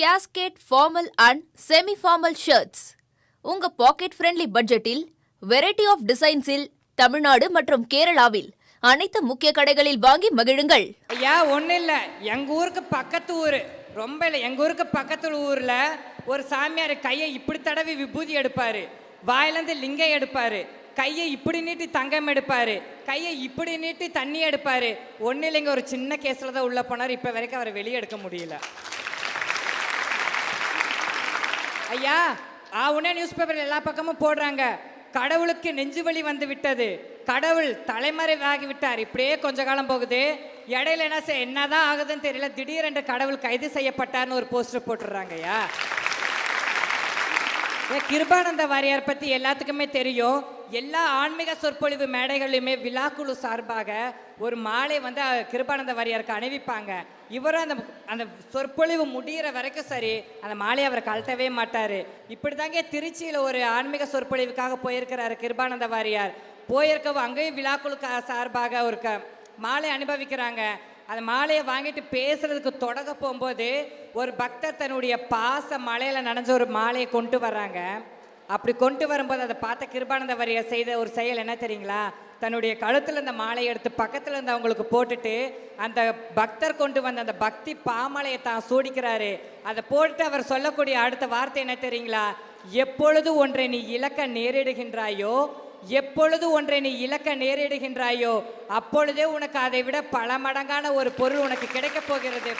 Cascade formal and semi formal shirts உங்க pocket friendly பட்ஜெட்டில் variety of டிசைன்ஸில் தமிழ்நாடு மற்றும் கேரளாவில் அனைத்து முக்கிய கடைகளில் வாங்கி மகிழுங்கள். ஐயா ஒன்றும் இல்லை. எங்கள் ஊருக்கு பக்கத்து ஊர். ரொம்ப இல்லை. எங்கள் ஊருக்கு பக்கத்து ஊரில் ஒரு சாமியார் கையை இப்படி தடவி விபூதி எடுப்பார். வாயிலேருந்து லிங்கம் எடுப்பார். கையை இப்படி நீட்டி தங்கம் எடுப்பார். கையை இப்படி நீட்டி தண்ணி எடுப்பார். ஒன்றும் இல்லைங்க ஒரு சின்ன கேஸில் தான் உள்ளே போனார். இப்போ வரைக்கும் அவரை வெளியே எடுக்க முடியல. ஐயா ஆவுனே நியூஸ் பேப்பர் எல்லா பக்கமும் போடுறாங்க. கடவுளுக்கு நெஞ்சு வலி வந்து விட்டது. கடவுள் தலைமறைவாகி விட்டார். இப்படியே கொஞ்ச காலம் போகுது. இடையில என்ன செய்- என்னதான் ஆகுதுன்னு தெரியல. திடீரென்று கடவுள் கைது செய்யப்பட்டார்னு ஒரு போஸ்டர் போட்டுறாங்க ஐயா. ஏன் கிருபானந்த வாரியார் பற்றி எல்லாத்துக்குமே தெரியும். எல்லா ஆன்மீக சொற்பொழிவு மேடைகளையுமே விழாக்குழு சார்பாக ஒரு மாலை வந்து கிருபானந்த வாரியாருக்கு அணிவிப்பாங்க. இவரும் அந்த அந்த சொற்பொழிவு முடியிற வரைக்கும் சரி அந்த மாலையை அவர் கழட்டவே மாட்டார். இப்படி தாங்க திருச்சியில் ஒரு ஆன்மீக சொற்பொழிவுக்காக போயிருக்கிறாரு கிருபானந்த வாரியார். போயிருக்கவும் அங்கேயும் விழாக்குழு சார்பாக ஒரு க மாலை அனுபவிக்கிறாங்க. அந்த மாலையை வாங்கிட்டு பேசுறதுக்கு தொடங்க போகும்போது ஒரு பக்தர் தன்னுடைய பாச மலையில் நனைஞ்ச ஒரு மாலையை கொண்டு வர்றாங்க. அப்படி கொண்டு வரும்போது அதை பார்த்த கிருபானந்த செய்த ஒரு செயல் என்ன தெரியுங்களா? தன்னுடைய கழுத்தில் இந்த மாலையை எடுத்து பக்கத்தில் இருந்து அவங்களுக்கு போட்டுட்டு அந்த பக்தர் கொண்டு வந்த அந்த பக்தி பாமலையை தான் சூடிக்கிறாரு. அதை போட்டுட்டு அவர் சொல்லக்கூடிய அடுத்த வார்த்தை என்ன தெரியுங்களா? எப்பொழுது ஒன்றை நீ இழக்க நேரிடுகின்றாயோ எப்பொழுது ஒன்றை நீ இழக்க நேரிடுகின்றாயோ அப்பொழுதே உனக்கு அதை விட பல மடங்கான ஒரு பொருள் உனக்கு கிடைக்கப் போகிறது.